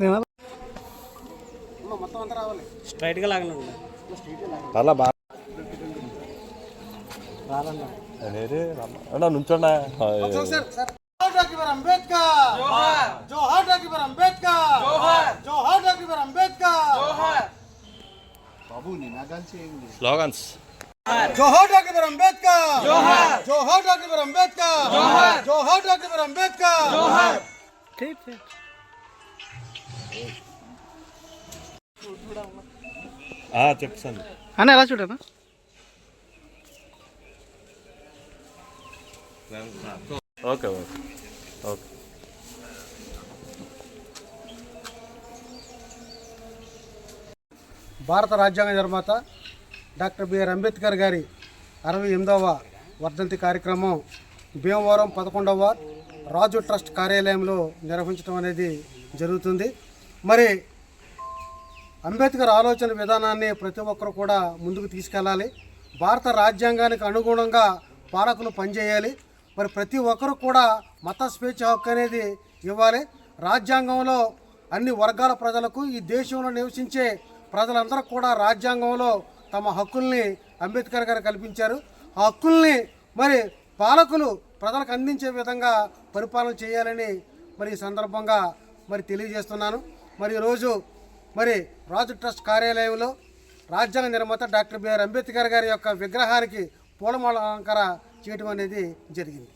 നിങ്ങൾ స్ట్రైట్గా లాగను అలా బాగా రాదన్న అనేది అన్నా నుంచోండా సార్ సార్ డాక్టర్ అంబేద్కర్ జోహార్ డాక్టర్ అంబేద్కర్ జోహార్ డాక్టర్ అంబేద్కర్ బాబు నినాదాలు చేయండి స్లోగన్స్ జోహార్ డాక్టర్ అంబేద్కర్ జోహార్ జోహార్ డాక్టర్ అంబేద్కర్ జోహార్ జోహార్ డాక్టర్ అంబేద్కర్ జోహార్ చెప్తాను అన్న ఎలా ఓకే ఓకే ఓకే. భారత రాజ్యాంగ నిర్మాత డాక్టర్ బిఆర్ అంబేద్కర్ గారి అరవై ఎనిమిదవ వర్ధంతి కార్యక్రమం భీమవరం పదకొండవ రాజు ట్రస్ట్ కార్యాలయంలో నిర్వహించడం అనేది జరుగుతుంది. మరి అంబేద్కర్ ఆలోచన విధానాన్ని ప్రతి ఒక్కరు కూడా ముందుకు తీసుకెళ్ళాలి. భారత రాజ్యాంగానికి అనుగుణంగా పాలకులు పనిచేయాలి. మరి ప్రతి ఒక్కరు కూడా మత స్వేచ్ఛ హక్కు అనేది ఇవ్వాలి. రాజ్యాంగంలో అన్ని వర్గాల ప్రజలకు ఈ దేశంలో నివసించే ప్రజలందరూ కూడా రాజ్యాంగంలో తమ హక్కుల్ని అంబేద్కర్ గారు కల్పించారు. ఆ హక్కుల్ని మరి పాలకులు ప్రజలకు అందించే విధంగా పరిపాలన చేయాలని మరి ఈ సందర్భంగా మరి తెలియజేస్తున్నాను. మరి ఈరోజు మరి రాజు ట్రస్ట్ కార్యాలయంలో రాజ్యాంగ నిర్మాత డాక్టర్ బిఆర్ అంబేద్కర్ గారి యొక్క విగ్రహానికి పూలమాల అలంకార చేయడం అనేది జరిగింది.